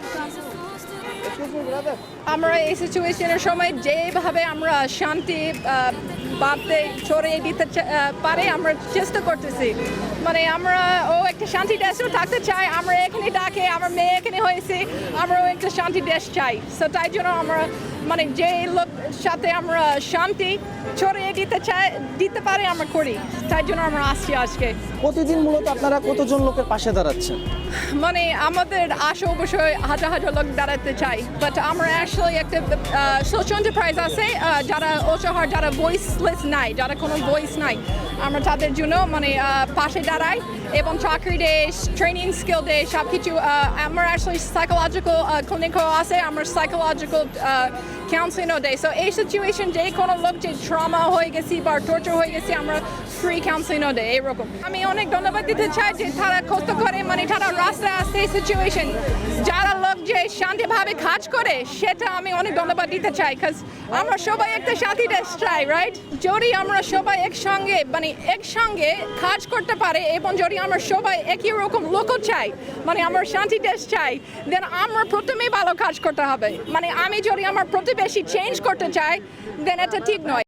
Jesus. আমরা এই সিচুয়েশনের সময় যেভাবে আমরা শান্তি বাড়তে ছড়িয়ে দিতে পারে আমরা চেষ্টা করতেছি। মানে আমরা ও একটা শান্তি দেশেও থাকতে চাই আমরা এখানে ডাকে আমার মেয়ে এখানে হয়েছে আমরাও একটা শান্তি দেশ চাই। সো তাই জন্য আমরা মানে যে লোক সাথে আমরা শান্তি ছড়িয়ে দিতে চাই দিতে পারে আমরা করি। তাই জন্য আমরা আসছি আজকে। প্রতিদিন মূলত আপনারা কতজন লোকের পাশে দাঁড়াচ্ছেন? মানে আমাদের আশা অবশ্যই হাজার হাজার লোক দাঁড়াতে চাই বাট আমরা অ্যাকচুয়ালি একটা সোশ্যাল এন্টারপ্রাইজ আছে যারা অসহায় যারা ভয়েসলেস নাই যারা কোনো ভয়েস নাই আমরা তাদের জন্য মানে পাশে দাঁড়াই এবং চাকরি ডে ট্রেনিং স্কিল ডে সব কিছু আমার অ্যাকচুয়ালি সাইকোলজিক্যাল ক্লিনিকও আছে আমার সাইকোলজিক্যাল কাউন্সিলিংও দেয় সো এই সিচুয়েশন যে কোনো লোক যে ট্রমা হয়ে গেছি বা টর্চার হয়ে গেছি আমরা ফ্রি কাউন্সিলিংও দেয় এরকম আমি অনেক ধন্যবাদ দিতে চাই যে তারা কষ্ট করে মানে তারা রাস্তায় এই সিচুয়েশন যারা লোক যে শান্তিভাবে কাজ করে, সেটা আমি অনেক ধন্যবাদ দিতে চাই কাজ আমরা সবাই একটা সাথী দেশ চাই রাইট যদি আমরা সবাই একসঙ্গে মানে একসঙ্গে কাজ করতে পারে, এবং যদি আমরা সবাই একই রকম লোক চাই মানে আমরা শান্তি দেশ চাই দেন আমরা প্রথমেই ভালো কাজ করতে হবে। মানে আমি যদি আমার প্রতিবেশী চেঞ্জ করতে চাই দেন এটা ঠিক নয়।